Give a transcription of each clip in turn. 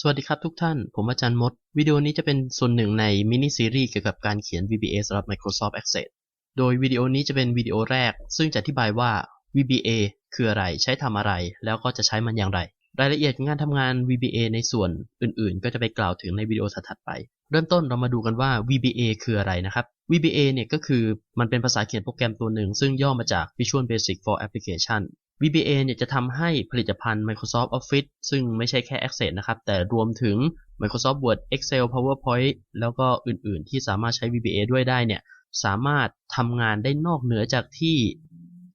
สวัสดีครับทุกท่าน ผมอาจารย์มด วิดีโอนี้จะเป็นส่วนหนึ่งในมินิซีรีส์เกี่ยวกับการเขียน VBA สำหรับ Microsoft Access โดยวิดีโอนี้จะเป็นวิดีโอแรก ซึ่งจะอธิบายว่า VBA คืออะไร ใช้ทำอะไร แล้วก็จะใช้มันอย่างไร รายละเอียดงานทำงาน VBA ในส่วนอื่นๆ ก็จะไปกล่าวถึงในวิดีโอถัดๆไป เริ่มต้นเรามาดูกันว่า VBA คืออะไรนะครับ VBA เนี่ยก็คือมันเป็นภาษาเขียนโปรแกรมตัวหนึ่ง ซึ่งย่อมาจาก Visual Basic for Application VBA เนี่ยจะทำให้ผลิตภัณฑ์ Microsoft Office ซึ่งไม่ใช่แค่ Access นะครับ แต่รวมถึง Microsoft Word Excel PowerPoint แล้วก็อื่นๆ ที่สามารถใช้ VBA ด้วยได้เนี่ย สามารถทำงานได้นอกเหนือจากที่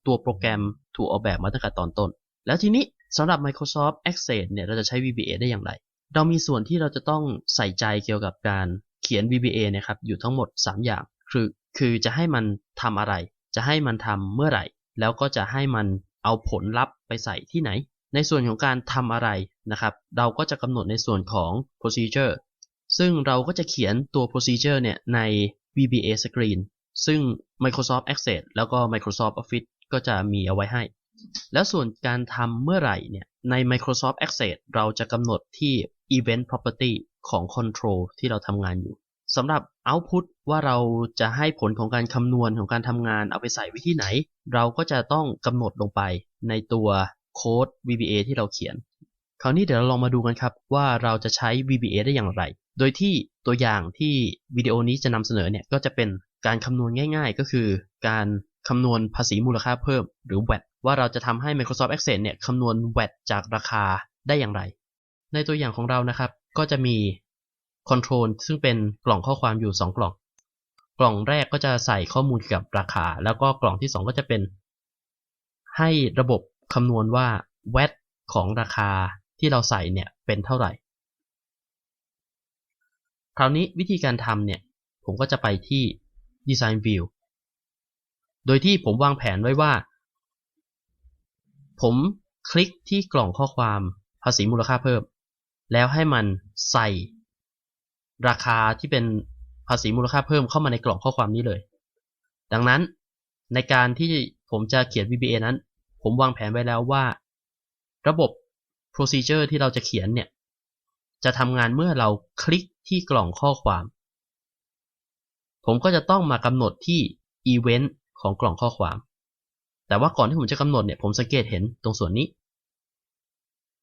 ตัวโปรแกรมถูกออกแบบมาตั้งแต่ตอนต้น แล้วทีนี้สำหรับ Microsoft Access เนี่ย เราจะใช้ VBA ได้อย่างไร เรามีส่วนที่เราจะต้องใส่ใจเกี่ยวกับการเขียน VBA นะครับ อยู่ทั้งหมด 3 อย่าง คือ คือจะให้มันทำอะไร จะให้มันทำเมื่อไหร่ แล้วก็จะให้มัน เอาผลลัพธ์ไปใส่ที่ไหน ในส่วนของการทำอะไรนะครับ เราก็จะกำหนดในส่วนของ procedure ซึ่งเราก็จะเขียนตัว procedure เนี่ยใน VBA screen ซึ่ง Microsoft Access แล้วก็ Microsoft Office ก็จะมีเอาไว้ให้ แล้วส่วนการทำเมื่อไหร่เนี่ย ใน Microsoft Access เราจะกำหนดที่ Event Property ของ Control ที่เราทำงานอยู่ สำหรับ Output ว่าเราจะให้ผลของการคำนวณของการทำงานเอาไปใส่ไว้ที่ไหน เราก็จะต้องกำหนดลงไปในตัวโค้ด VBA ที่เราเขียน คราวนี้เดี๋ยวเราลองมาดูกันครับว่าเราจะใช้ VBA ได้อย่างไร โดยที่ตัวอย่างที่วิดีโอนี้จะนำเสนอเนี่ยก็จะเป็นการคำนวณง่าย ๆ ก็คือ การคำนวณภาษีมูลค่าเพิ่มหรือ VAT ว่าเราจะทำให้ Microsoft Access เนี่ยคำนวณ VAT จากราคาได้อย่างไร ในตัวอย่างของเรานะครับก็จะมี Control ซึ่งเป็นกล่องข้อความอยู่ 2 กล่อง กล่องแรกก็จะใส่ข้อมูลเกี่ยวกับราคา แล้วก็กล่องที่ 2 ก็จะเป็น ให้ระบบคำนวณว่า VAT ของราคาที่เราใส่เนี่ยเป็นเท่าไหร่ คราวนี้วิธีการทำเนี่ยผมก็จะไปที่ Design View โดยที่ผมวางแผนไว้ว่า ผมคลิกที่กล่องข้อความภาษีมูลค่าเพิ่ม แล้วให้มันใส่ ราคาที่เป็นภาษีมูลค่าเพิ่มเข้ามาในกล่องข้อความนี้เลย ดังนั้นในการที่ผมจะเขียน VBA นั้น ผมวางแผนไว้แล้วว่า ระบบ procedure ที่เราจะเขียนเนี่ย จะทำงานเมื่อเราคลิกที่กล่องข้อความ ผมก็จะต้องมากำหนดที่ event ของกล่องข้อความ แต่ว่าก่อนที่ผมจะกำหนดเนี่ย ผมสังเกตเห็นตรงส่วนนี้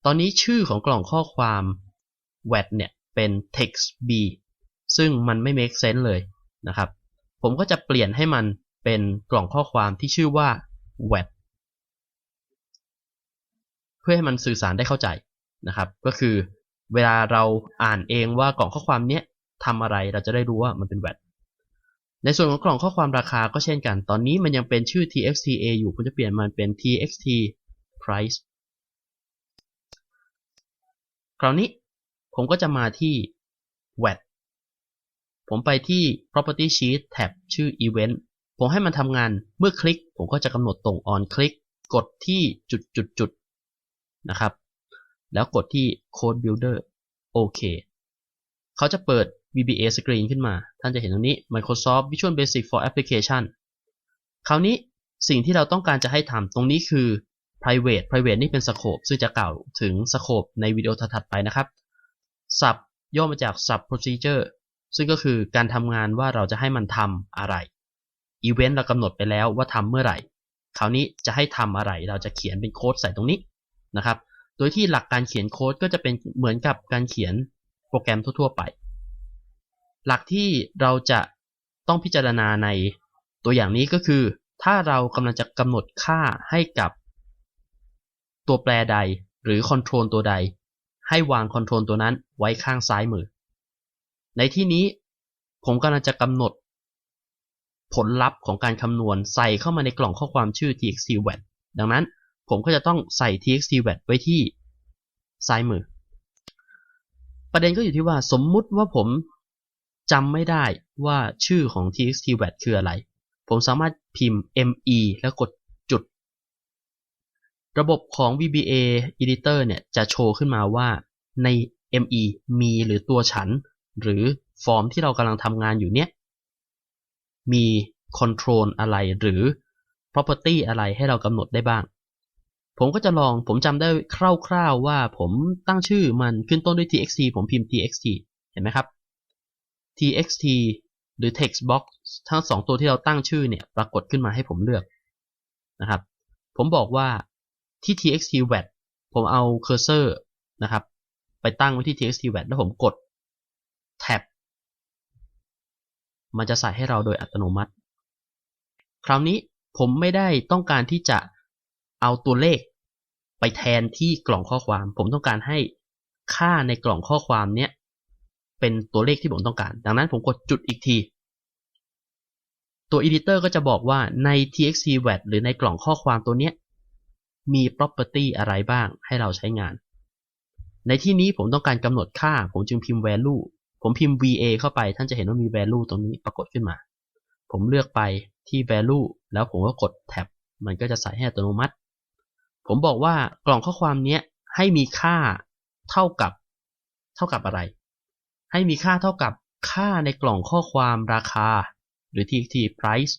ตอนนี้ชื่อของกล่องข้อความ VAT เนี่ย เป็น text b ซึ่งมันไม่ make sense เลยนะครับ ผมก็จะเปลี่ยนให้มันเป็นกล่องข้อความที่ชื่อว่า wet เพื่อให้มันสื่อสารได้เข้าใจนะครับ ก็คือเวลาเราอ่านเองว่ากล่องข้อความนี้ทำอะไรเราจะได้รู้ว่ามันเป็น wet ในส่วนของกล่องข้อความราคาก็เช่นกัน ตอนนี้มันยังเป็นชื่อ txta อยู่ผมจะเปลี่ยนมันเป็น txt price คราวนี้ ผมก็จะมาที่ VAT ผมไปที่ property sheet แท็บชื่อ event ผมให้มันทำงานเมื่อคลิก ผมก็จะกำหนดตรง on click กดที่จุดจุดจุดนะครับ แล้วกดที่ code builder โอเคเขาจะเปิด VBA screen ขึ้นมา ท่านจะเห็นตรงนี้ Microsoft Visual Basic for Application คราวนี้สิ่งที่เราต้องการจะให้ทำตรงนี้คือ private private นี่เป็น scope ซึ่งจะกล่าวถึง scope ในวิดีโอถัดไปนะครับ sub ย่อมาจาก sub procedure ซึ่งก็คือการทำงานว่าเราจะให้มันทำอะไร event เรากำหนดไปแล้วว่าทำเมื่อไหร่ คราวนี้จะให้ทำอะไร เราจะเขียนเป็นโค้ดใส่ตรงนี้นะครับ โดยที่หลักการเขียนโค้ดก็จะเป็นเหมือนกับการเขียนโปรแกรมทั่ว ๆ ไป หลักที่เราจะต้องพิจารณาในตัวอย่างนี้ก็คือ ถ้าเรากำลังจะกำหนดค่าให้กับตัวแปรใดหรือคอนโทรลตัวใด ให้วางคอนโทรลตัวนั้นไว้ข้างซ้ายมือ ในที่นี้ผมกำลังจะกำหนด ผลลัพธ์ของการคำนวณใส่เข้ามาในกล่องข้อความชื่อ txt VAT ดังนั้นผมก็จะต้องใส่ txt VAT ไว้ที่ซ้ายมือ ประเด็นก็อยู่ที่ว่าสมมุติว่าผมจำไม่ได้ว่าชื่อของ txt VAT คืออะไร ผมสามารถพิมพ์ me แล้วกด ระบบของ VBA Editor เนี่ยจะโชว์ขึ้นมาว่าใน ME มีหรือตัวฉัน หรือฟอร์มที่เรากำลังทำงานอยู่เนี่ยมี Control อะไรหรือ Property อะไรให้เรากำหนดได้บ้างผผมก็จะลองผมจำได้คร่าวๆว่าผมตั้งชื่อมันขึ้นต้นด้วย txt ผมพิมพ์ txt เห็นไหมครับ txt หรือ textbox ทั้งสองตัวที่เราตั้งชื่อเนี่ยปรากฏขึ้นมาให้ผมเลือกนะครับ ผมบอกว่า ที่ txt wat ผมเอาเคอร์เซอร์นะครับ ไปตั้งไว้ที่ txt wat แล้วผมกดแท็บมันจะใส่ให้เราโดยอัตโนมัติ คราวนี้ผมไม่ได้ต้องการที่จะเอาตัวเลขไปแทนที่กล่องข้อความ ผมต้องการให้ค่าในกล่องข้อความเนี้ยเป็นตัวเลขที่ผมต้องการ ดังนั้นผมกดจุดอีกที ตัว editor ก็จะบอกว่าใน txt wat หรือในกล่องข้อความตัวเนี้ย มี property อะไรบ้างให้เราใช้งาน ในที่นี้ผมต้องการกำหนดค่า ผมจึงพิมพ์ value ผมพิมพ์ va เข้าไป ท่านจะเห็นว่ามี value ตรงนี้ปรากฏขึ้นมา ผมเลือกไปที่ value แล้วผมก็กด tab มันก็จะใส่ให้อัตโนมัติ ผมบอกว่ากล่องข้อความนี้ให้มีค่าเท่ากับ เท่ากับอะไร ให้มีค่าเท่ากับค่าในกล่องข้อความราคา หรือ txt price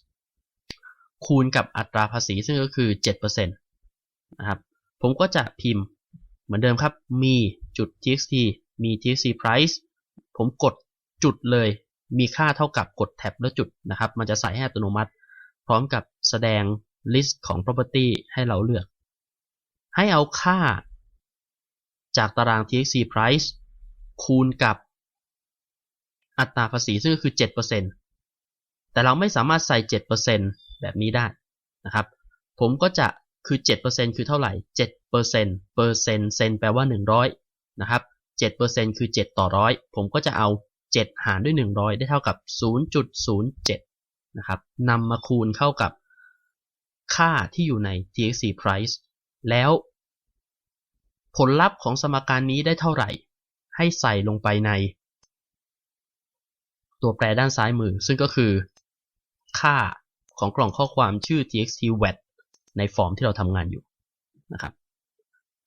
คูณกับอัตราภาษีซึ่งก็คือ 7% นะครับ ผมก็จะพิมพ์เหมือนเดิมครับ มีจุด txt มี txt price ผมกดจุดเลย มีค่าเท่ากับกดแท็บแล้วจุดนะครับ มันจะใส่ให้อัตโนมัติ พร้อมกับแสดง list ของ property ให้เราเลือก ให้เอาค่า จากตาราง txt price คูณกับอัตราภาษีซึ่งก็คือ 7%แต่เราไม่สามารถใส่ 7%แบบนี้ได้นะครับ ผมก็จะ คือ 7%คือเท่าไหร่ 7%เปอร์เซ็นต์เปอร์เซ็นต์เซนแปลว่า 100 นะครับ 7%คือ 7 ต่อร้อยผมก็จะเอา 7 หารด้วย 100 ได้เท่ากับ 0.07 นะครับนำมาคูณเข้ากับค่าที่อยู่ใน txt price แล้ว ผลลัพธ์ของสมการนี้ได้เท่าไหร่ ให้ใส่ลงไปใน ตัวแปรด้านซ้ายมือ ซึ่งก็คือ ค่าของกล่องข้อความชื่อ txt wat ในฟอร์มที่เราทำงานอยู่นะครับ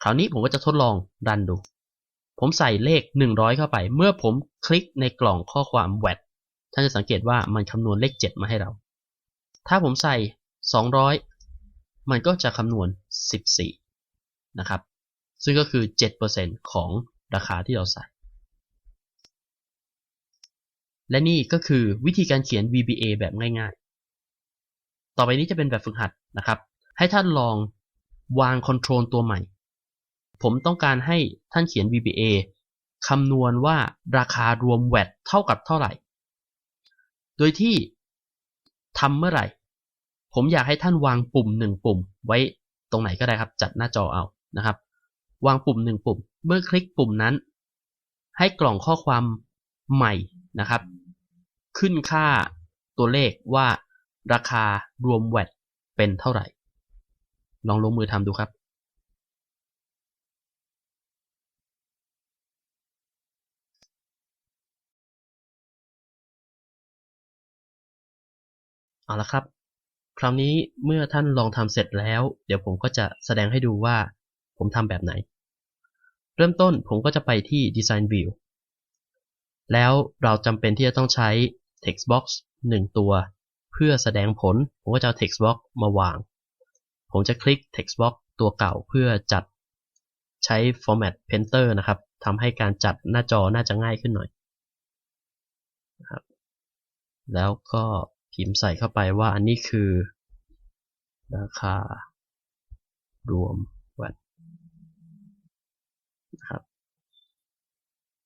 คราวนี้ผมก็จะทดลองรันดู ผมใส่เลข 100 เข้าไป เมื่อผมคลิกในกล่องข้อความ wat ท่านจะสังเกตว่ามันคำนวณเลข 7 มาให้เรา ถ้าผมใส่ 200 มันก็จะคำนวณ 14 นะครับ ซึ่งก็คือ 7%ของราคาที่เราใส่ และนี่ก็คือวิธีการเขียน VBA แบบง่ายๆ ต่อไปนี้จะเป็นแบบฝึกหัดนะครับ ให้ท่านลองวางคอนโทรลตัวใหม่ ผมต้องการให้ท่านเขียน VBA คำนวณว่าราคารวม VAT เท่ากับเท่าไหร่ โดยที่ทำเมื่อไหร่ ผมอยากให้ท่านวางปุ่มหนึ่งปุ่ม ไว้ตรงไหนก็ได้ครับ จัดหน้าจอเอานะครับ วางปุ่มหนึ่งปุ่ม เมื่อคลิกปุ่มนั้น ให้กล่องข้อความใหม่นะครับ ขึ้นค่าตัวเลขว่าราคารวม VAT เป็นเท่าไหร่ ลองลงมือทำดูครับเอาละครับ คราวนี้เมื่อท่านลองทำเสร็จแล้ว เดี๋ยวผมก็จะแสดงให้ดูว่าผมทำแบบไหน เริ่มต้นผมก็จะไปที่ Design View แล้วเราจำเป็นที่จะต้องใช้ Text Box 1 ตัว เพื่อแสดงผล ผมก็จะเอา Text Box มาวาง ผมจะคลิก Text Box ตัวเก่าเพื่อจัดใช้ Format Painter นะครับทำให้การจัดหน้าจอน่าจะง่ายขึ้นหน่อยนะครับแล้วก็พิมพ์ใส่เข้าไปว่าอันนี้คือ ราคารวมวัดนะครับ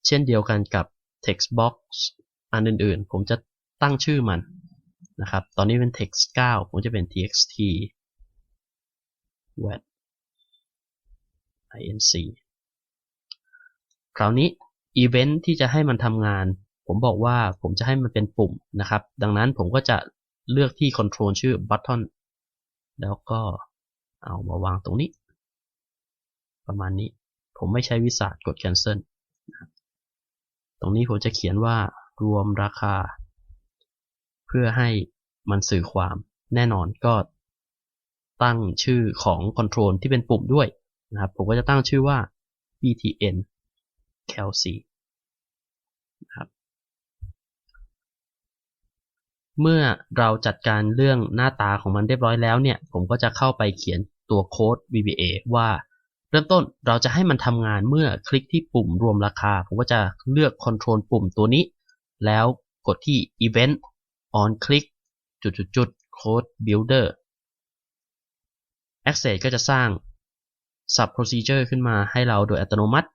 เช่นเดียวกันกับ text box อันอื่นๆ ผมจะตั้งชื่อมันนะครับ ตอนนี้เป็น text 9 ผมจะเป็น txt wat inc คราวนี้ event ที่จะให้มันทำงาน ผมบอกว่าผมจะให้มันเป็นปุ่มนะครับ ดังนั้นผมก็จะเลือกที่ control ชื่อ button แล้วก็เอามาวางตรงนี้ ประมาณนี้ ผมไม่ใช้วิสาดกด cancel ตรงนี้ผมจะเขียนว่ารวมราคา เพื่อให้มันสื่อความแน่นอนก็ ตั้งชื่อของ Control ที่เป็นปุ่มด้วยนะครับ ผมก็จะตั้งชื่อว่า btn calc นะครับเมื่อเราจัดการเรื่องหน้าตาของมันเรียบร้อยแล้วเนี่ย ผมก็จะเข้าไปเขียนตัวโค้ด VBA ว่าเริ่มต้นเราจะให้มันทำงานเมื่อคลิกที่ปุ่มรวมราคา ผมก็จะเลือก Control ปุ่มตัวนี้ แล้วกดที่ Event on click จุดจุดจุด Code Builder Access ก็จะสร้าง Sub Procedure ขึ้นมาให้เราโดยอัตโนมัติ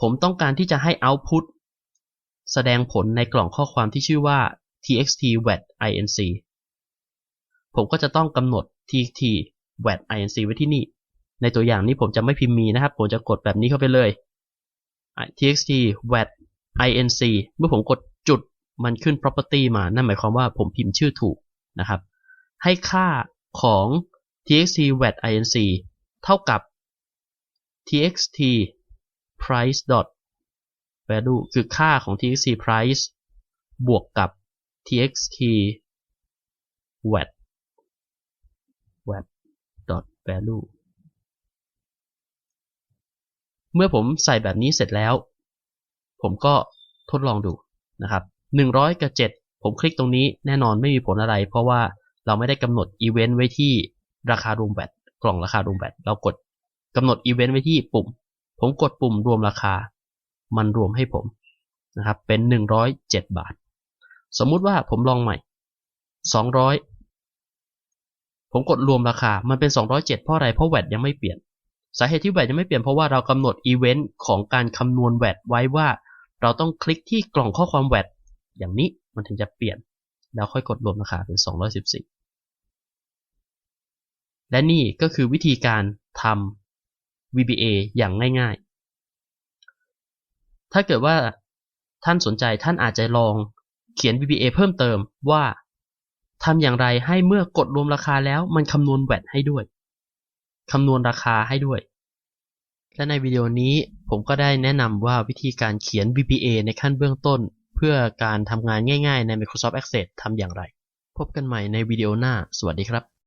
ผมต้องการที่จะให้ Output แสดงผลในกล่องข้อความที่ชื่อว่า txt wat inc ผมก็จะต้องกำหนด txt wat inc ไว้ที่นี่ ในตัวอย่างนี้ผมจะไม่พิมพ์มีนะครับ ผมจะกดแบบนี้เข้าไปเลย txt wat inc เมื่อผมกดจุดมันขึ้น property มา นั่นหมายความว่าผมพิมพ์ชื่อถูกนะครับ ให้ค่าของ txt wat inc เท่ากับ txt price dot value คือค่าของ txt price บวกกับ txt wat wat dot value เมื่อผมใส่แบบนี้เสร็จแล้ว ผมก็ทดลองดูนะครับ100 กับ 7 ผมคลิกตรงนี้แน่นอนไม่มีผลอะไร เพราะว่าเราไม่ได้กำหนดอีเวนต์ไว้ที่ ราคารวมแบตกล่องราคารวมแบตเรากดกำหนดอีเวนต์ไว้ที่ปุ่ม ผมกดปุ่มรวมราคา มันรวมให้ผมนะครับ เป็น 107 บาท สมมุติว่าผมลองใหม่ 200 ผมกดรวมราคา มันเป็น 207 เพราะอะไร เพราะแวดยังไม่เปลี่ยน สาเหตุที่แวดยังไม่เปลี่ยนเพราะว่าเรากำหนดอีเวนต์ของการคำนวณแวดไว้ว่า เราต้องคลิกที่กล่องข้อความแวดอย่างนี้มันถึงจะเปลี่ยน แล้วค่อยกดรวมราคาเป็น 214 และนี่ก็คือวิธีการทำ VBA อย่างง่ายๆ ถ้าเกิดว่าท่านสนใจท่านอาจจะลองเขียน VBA เพิ่มเติมว่าทำอย่างไรให้เมื่อกดรวมราคาแล้วมันคำนวณแวดให้ด้วย คำนวณราคาให้ด้วย และในวิดีโอนี้ผมก็ได้แนะนำว่าวิธีการเขียน VBA ในขั้นเบื้องต้น เพื่อการทำงานง่ายๆ ใน Microsoft Access ทำอย่างไร พบกันใหม่ในวิดีโอหน้า สวัสดีครับ